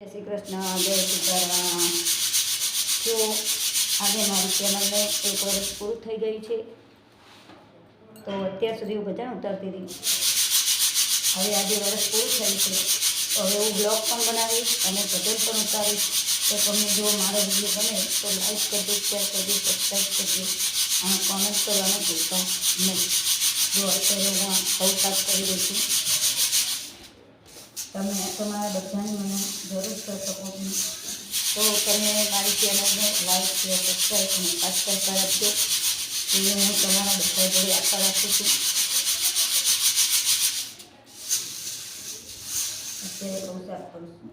જય શ્રી કૃષ્ણ, જય સીતારામ જો આજે મારી ચેનલને એક વર્ષ પૂરું થઈ ગયું છે, તો અત્યાર સુધી હું બધાને ઉતારતી હતી હવે આજે વર્ષ પૂરું થયું છે. તો હવે હું બ્લોગ પણ બનાવીશ અને ભજન પણ ઉતારીશ. તો તમને જો મારો વીડિયો ગમે તો લાઈક કરજો, શેર કરજો, સબસ્ક્રાઈબ કરજો અને કોમેન્ટ કરવાનું ભૂલતા નહીં. જો અત્યારે હું સૌ સાફ કરી રહી છું તમે તમારા બધાની મને જરૂર કરી શકો છો. તો તમે મારી ચેનલને લાઈક શેર સબસ્ક્રાઈબ અને ખાસ કરતા રાખજો એવી હું તમારા બધા જોડે આશા રાખું છું. અત્યારે બહુ સાફ કરું છું.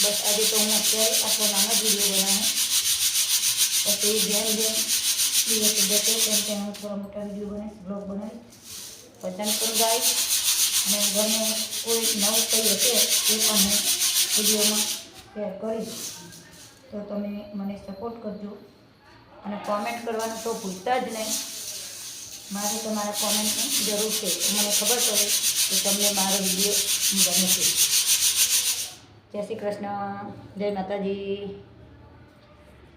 બસ આજે તો હું અત્યારે આટલો નાનો વીડિયો બનાવું. પછી જેમ જેમ દિવસ જશે તેમ તેમ હું થોડા મોટા વીડિયો બનાવીશ બ્લોગ બનાવીશ. ભજન પણ ગાઈશ. અને ગમે કોઈ નવું કઈ હશે એ પણ હું વિડીયોમાં શેર કરીશ. તો તમે મને સપોર્ટ કરજો. અને કોમેન્ટ કરવાનું તો ભૂલતા જ નહીં. મારે તમારા કોમેન્ટની જરૂર છે. મને ખબર પડે કે તમને મારો વીડિયો ગમે છે. જય શ્રી કૃષ્ણ. જય માતાજી.